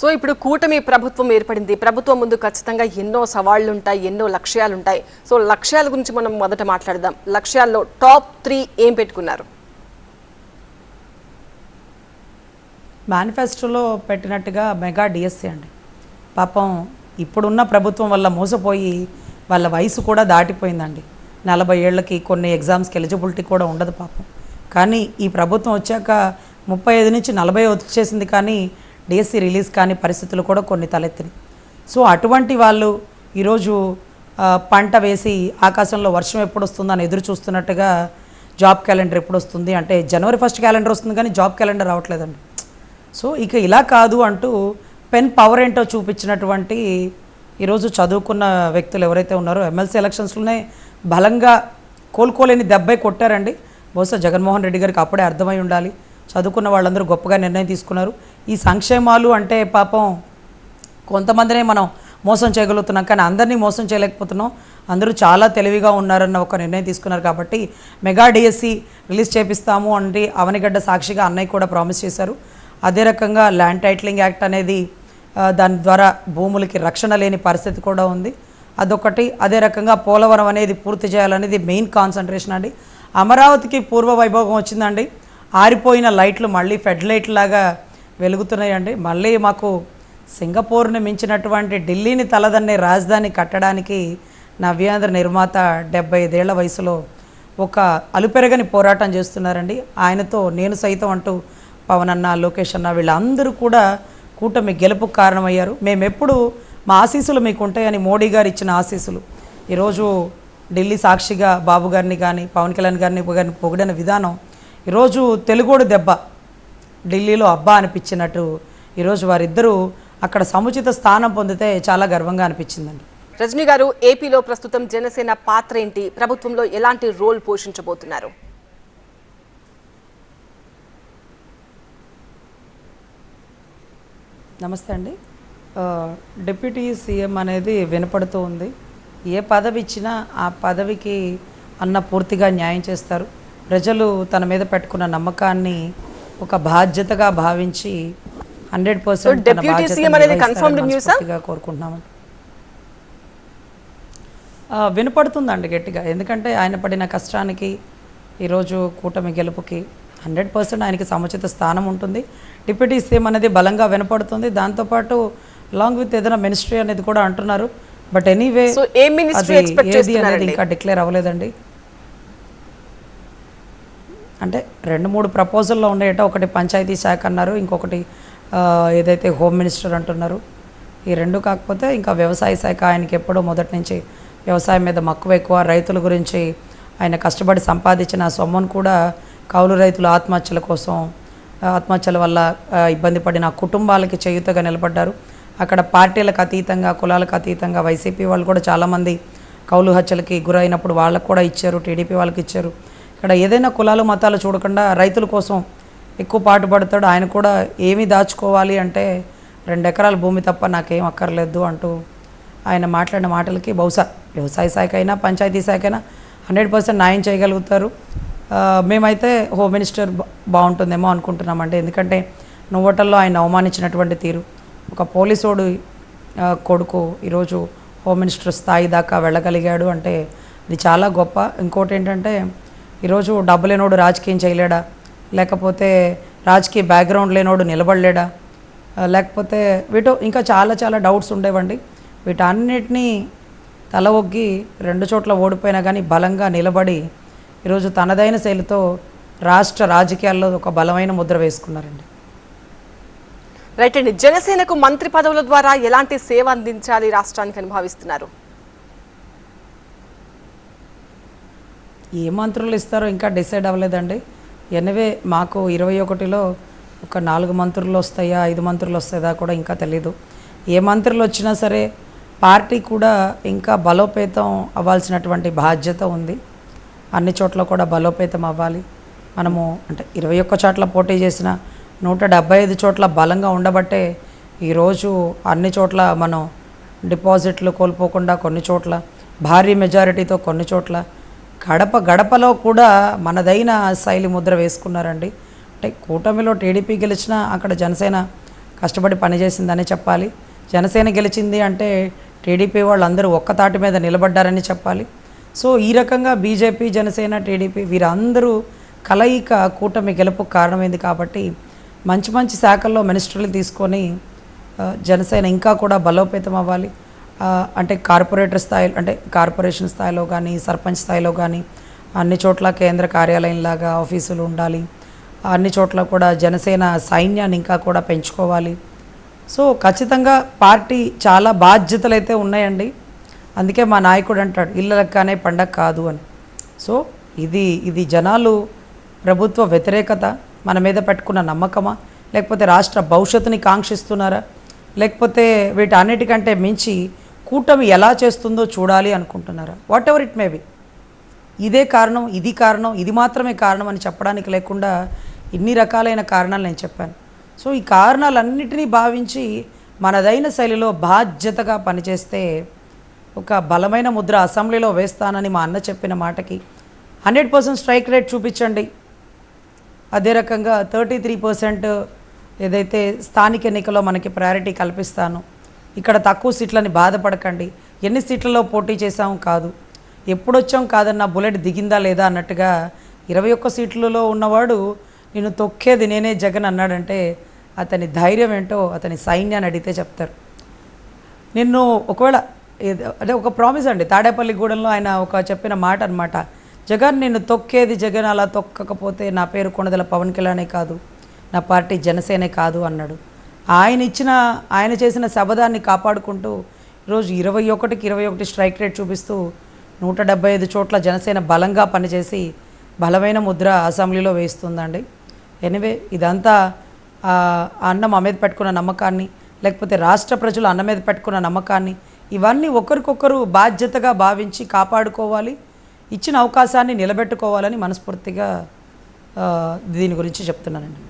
So ఇప్పుడు కూటమి ప్రభుత్వం ఏర్పడింది. ప్రభుత్వం ముందు ఖచ్చితంగా ఎన్నో సవాళ్ళు ఉంటాయి ఎన్నో లక్ష్యాలు ఉంటాయి సో లక్ష్యాల గురించి మనం మొదట మాట్లాడదాం. లక్ష్యాల్లో టాప్ త్రీ ఏం పెట్టుకున్నారు? మేనిఫెస్టోలో పెట్టినట్టుగా మెగా డిఎస్సి అండి. పాపం ఇప్పుడున్న ప్రభుత్వం వల్ల మోసపోయి వాళ్ళ వయసు కూడా దాటిపోయిందండి. నలభై ఏళ్ళకి కొన్ని ఎగ్జామ్స్కి ఎలిజిబిలిటీ కూడా ఉండదు పాపం. కానీ ఈ ప్రభుత్వం వచ్చాక ముప్పై ఐదు నుంచి నలభై వచ్చేసింది కానీ డిఎస్సి రిలీజ్ కాని పరిస్థితులు కూడా కొన్ని తలెత్తినాయి. సో అటువంటి వాళ్ళు ఈరోజు పంట వేసి ఆకాశంలో వర్షం ఎప్పుడు వస్తుందని ఎదురు చూస్తున్నట్టుగా జాబ్ క్యాలెండర్ ఎప్పుడు వస్తుంది అంటే జనవరి ఫస్ట్ క్యాలెండర్ వస్తుంది కానీ జాబ్ క్యాలెండర్ రావట్లేదండి. సో ఇక ఇలా కాదు అంటూ పెన్ పవర్ ఏంటో చూపించినటువంటి ఈరోజు చదువుకున్న వ్యక్తులు ఎవరైతే ఉన్నారో ఎమ్మెల్సీ ఎలక్షన్స్లోనే బలంగా కోలుకోలేని దెబ్బై కొట్టారండి. బహుశా జగన్మోహన్ రెడ్డి గారికి అప్పుడే అర్థమై ఉండాలి. చదువుకున్న వాళ్ళందరూ గొప్పగా నిర్ణయం తీసుకున్నారు. ఈ సంక్షేమాలు అంటే పాపం కొంతమందినే మనం మోసం చేయగలుగుతున్నాం కానీ అందరినీ మోసం చేయలేకపోతున్నాం. అందరూ చాలా తెలివిగా ఉన్నారన్న ఒక నిర్ణయం తీసుకున్నారు కాబట్టి మెగా డిఎస్సి రిలీజ్ చేపిస్తాము అంటే అవనిగడ్డ సాక్షిగా అన్నయ్య కూడా ప్రామిస్ చేశారు. అదే రకంగా ల్యాండ్ టైటిలింగ్ యాక్ట్ అనేది దాని ద్వారా భూములకి రక్షణ లేని పరిస్థితి కూడా ఉంది. అదొకటి. అదే రకంగా పోలవరం అనేది పూర్తి చేయాలనేది మెయిన్ కాన్సన్ట్రేషన్ అండి. అమరావతికి పూర్వ వైభోగం వచ్చిందండి. ఆరిపోయిన లైట్లు మళ్ళీ ఫెడ్ లైట్ లాగా వెలుగుతున్నాయండి. మళ్ళీ మాకు సింగపూర్ని మించినటువంటి ఢిల్లీని తలదన్నే రాజధాని కట్టడానికి నవ్యాంధ్ర నిర్మాత డెబ్బై ఐదేళ్ళ వయసులో ఒక అలుపెరగని పోరాటం చేస్తున్నారండి. ఆయనతో నేను సైతం అంటూ పవన్ అన్న లోకేష్ అన్న వీళ్ళందరూ కూడా కూటమి గెలుపుకు కారణమయ్యారు. మేమెప్పుడు మా ఆశీస్సులు మీకు ఉంటాయని మోడీ గారు ఇచ్చిన ఆశీస్సులు. ఈరోజు ఢిల్లీ సాక్షిగా బాబు గారిని కానీ పవన్ కళ్యాణ్ గారిని గారిని పొగిడిన విధానం ఈరోజు తెలుగోడు దెబ్బ. ఢిల్లీలో అబ్బా అనిపించినట్టు ఈరోజు వారిద్దరూ అక్కడ సముచిత స్థానం పొందితే చాలా గర్వంగా అనిపించిందండి. రజనీ గారు ఏపీలో ప్రస్తుతం జనసేన పాత్ర ఏంటి? ప్రభుత్వంలో ఎలాంటి రోల్ పోషించబోతున్నారు? నమస్తే అండి. డిప్యూటీ సీఎం అనేది వినపడుతూ ఉంది. ఏ పదవి ఇచ్చినా ఆ పదవికి అన్న పూర్తిగా న్యాయం చేస్తారు. ప్రజలు తన మీద పెట్టుకున్న నమ్మకాన్ని ఒక బాధ్యతగా భావించి హండ్రెడ్ పర్సెంట్ deputy CM అనేది news ఆ? కోరుకుంటున్నామండి వినపడుతుందండి గట్టిగా. ఎందుకంటే ఆయన పడిన కష్టానికి ఈరోజు కూటమి గెలుపుకి హండ్రెడ్ పర్సెంట్ ఆయనకి సముచిత స్థానం ఉంటుంది. డిప్యూటీ సీఎం అనేది బలంగా వినపడుతుంది. దాంతోపాటు లాంగ్ విత్ ఏదైనా మినిస్ట్రీ అనేది కూడా అంటున్నారు. బట్ ఎనీవే ఏది అనేది ఇంకా డిక్లేర్ అవ్వలేదండి. అంటే రెండు మూడు ప్రపోజల్లో ఉండేట ఒకటి పంచాయతీ శాఖ అన్నారు ఇంకొకటి ఏదైతే హోమ్ మినిస్టర్ అంటున్నారు. ఈ రెండు కాకపోతే ఇంకా వ్యవసాయ శాఖ ఆయనకి ఎప్పుడో మొదటి నుంచి వ్యవసాయం మీద మక్కువ ఎక్కువ. రైతుల గురించి ఆయన కష్టపడి సంపాదించిన సొమ్మును కూడా కౌలు రైతులు ఆత్మహత్యల కోసం ఆత్మహత్యల వల్ల ఇబ్బంది పడిన కుటుంబాలకి చేయుతగా నిలబడ్డారు. అక్కడ పార్టీలకు అతీతంగా కులాలకు అతీతంగా వైసీపీ వాళ్ళు కూడా చాలామంది కౌలు హత్యలకి గురైనప్పుడు వాళ్ళకు కూడా ఇచ్చారు టీడీపీ వాళ్ళకి ఇచ్చారు. ఇక్కడ ఏదైనా కులాలు మతాలు చూడకుండా రైతుల కోసం ఎక్కువ పాటుపడతాడు. ఆయన కూడా ఏమి దాచుకోవాలి అంటే రెండు ఎకరాల భూమి తప్ప నాకేం అక్కర్లేదు అంటూ ఆయన మాట్లాడిన మాటలకి బహుశా వ్యవసాయ శాఖ అయినా పంచాయతీ శాఖ అయినా హండ్రెడ్ పర్సెంట్ న్యాయం చేయగలుగుతారు. మేమైతే హోమ్ మినిస్టర్ బా- బాగుంటుందేమో అనుకుంటున్నామండి. ఎందుకంటే నువ్వటల్లో ఆయన అవమానించినటువంటి తీరు. ఒక పోలీసోడు కొడుకు ఈరోజు హోమ్ మినిస్టర్ స్థాయి దాకా వెళ్ళగలిగాడు అంటే ఇది చాలా గొప్ప. ఇంకోటి ఏంటంటే ఈరోజు డబ్బు లేనోడు రాజకీయం చేయలేడా? లేకపోతే రాజకీయ బ్యాక్గ్రౌండ్ లేనోడు నిలబడలేడా? లేకపోతే వీటో ఇంకా చాలా చాలా డౌట్స్ ఉండేవండి. వీటన్నిటినీ తల ఒగ్గి రెండు చోట్ల ఓడిపోయినా కానీ బలంగా నిలబడి ఈరోజు తనదైన శైలితో రాష్ట్ర రాజకీయాల్లో ఒక బలమైన ముద్ర వేసుకున్నారండి. రైట్ అండి. జనసేనకు మంత్రి పదవుల ద్వారా ఎలాంటి సేవ అందించాలి రాష్ట్రానికి అనుభవిస్తున్నారు ఏ మంత్రులు ఇస్తారో ఇంకా డిసైడ్ అవ్వలేదండి. ఎనివే మాకు ఇరవై ఒకటిలో ఒక నాలుగు మంత్రులు వస్తాయా ఐదు మంత్రులు వస్తాయా కూడా ఇంకా తెలీదు. ఏ మంత్రులు వచ్చినా సరే పార్టీ కూడా ఇంకా బలోపేతం అవ్వాల్సినటువంటి బాధ్యత ఉంది. అన్ని చోట్ల కూడా బలోపేతం అవ్వాలి. మనము అంటే ఇరవై ఒక్క చోట్ల పోటీ చేసిన నూట డెబ్బై ఐదు చోట్ల బలంగా ఉండబట్టే ఈరోజు అన్ని చోట్ల మనం డిపాజిట్లు కోల్పోకుండా కొన్ని చోట్ల భారీ మెజారిటీతో కొన్ని చోట్ల గడప గడపలో కూడా మనదైన శైలి ముద్ర వేసుకున్నారండి. అంటే కూటమిలో టీడీపీ గెలిచినా అక్కడ జనసేన కష్టపడి పనిచేసిందనే చెప్పాలి. జనసేన గెలిచింది అంటే టీడీపీ వాళ్ళందరూ ఒక్కతాటి మీద నిలబడ్డారని చెప్పాలి. సో ఈ రకంగా బీజేపీ జనసేన టీడీపీ వీరందరూ కలయిక కూటమి గెలుపు కారణమైంది కాబట్టి మంచి మంచి శాఖల్లో మినిస్టర్లు తీసుకొని జనసేన ఇంకా కూడా బలోపేతం అవ్వాలి అంటే కార్పొరేటర్ స్థాయి అంటే కార్పొరేషన్ స్థాయిలో కానీ సర్పంచ్ స్థాయిలో కానీ అన్ని చోట్ల కేంద్ర కార్యాలయంలాగా ఆఫీసులు ఉండాలి. అన్ని చోట్ల కూడా జనసేన సైన్యాన్ని ఇంకా కూడా పెంచుకోవాలి. సో ఖచ్చితంగా పార్టీ చాలా బాధ్యతలు అయితే ఉన్నాయండి. అందుకే మా నాయకుడు అంటాడు ఇళ్ళ లెక్కనే పండగ కాదు అని. సో ఇది ఇది జనాలు ప్రభుత్వ వ్యతిరేకత మన మీద పెట్టుకున్న నమ్మకమా? లేకపోతే రాష్ట్ర భవిష్యత్తుని కాంక్షిస్తున్నారా? లేకపోతే వీటన్నిటికంటే మించి కూటమి ఎలా చేస్తుందో చూడాలి అనుకుంటున్నారా? Whatever it may be ఇదే కారణం ఇది కారణం ఇది మాత్రమే కారణం అని చెప్పడానికి లేకుండా ఇన్ని రకాలైన కారణాలు నేను చెప్పాను. సో ఈ కారణాలన్నిటినీ భావించి మనదైన శైలిలో బాధ్యతగా పనిచేస్తే ఒక బలమైన ముద్ర అసెంబ్లీలో వేస్తానని మా అన్న చెప్పిన మాటకి హండ్రెడ్ పర్సెంట్ స్ట్రైక్ రేట్ చూపించండి. అదే రకంగా థర్టీ త్రీ పర్సెంట్ ఏదైతే స్థానిక ఎన్నికలో మనకి ప్రయారిటీ కల్పిస్తాను. ఇక్కడ తక్కువ సీట్లని బాధపడకండి. ఎన్ని సీట్లలో పోటీ చేశాము కాదు. ఎప్పుడొచ్చాం కాదన్న బుల్లెట్ దిగిందా లేదా అన్నట్టుగా ఇరవై ఒక్క సీట్లలో ఉన్నవాడు నేను తొక్కేది నేనే జగన్ అన్నాడంటే అతని ధైర్యం ఏంటో అతని సైన్యాన్ని అడిగితే చెప్తారు. నిన్ను ఒకవేళ అదే ఒక ప్రామిస్ అండి. తాడేపల్లిగూడెంలో ఆయన ఒక చెప్పిన మాట అనమాట జగన్ నిన్ను తొక్కేది జగన్ అలా తొక్కకపోతే నా పేరు కొనదల పవన్ కళ్యాణే కాదు. నా పార్టీ జనసేనే కాదు అన్నాడు. ఆయన ఇచ్చిన ఆయన చేసిన శబదాన్ని కాపాడుకుంటూ ఈరోజు ఇరవై ఒకటికి ఇరవై ఒకటి స్ట్రైక్ రేట్ చూపిస్తూ నూట డెబ్బై ఐదు చోట్ల జనసేన బలంగా పనిచేసి బలమైన ముద్ర అసెంబ్లీలో వేస్తుందండి ఎనివే ఇదంతా అన్నం అన్న మీద పెట్టుకున్న నమ్మకాన్ని లేకపోతే రాష్ట్ర ప్రజలు అన్న మీద పెట్టుకున్న నమ్మకాన్ని ఇవన్నీ ఒకరికొకరు బాధ్యతగా భావించి కాపాడుకోవాలి ఇచ్చిన అవకాశాన్ని నిలబెట్టుకోవాలని మనస్ఫూర్తిగా దీని గురించి చెప్తున్నానండి.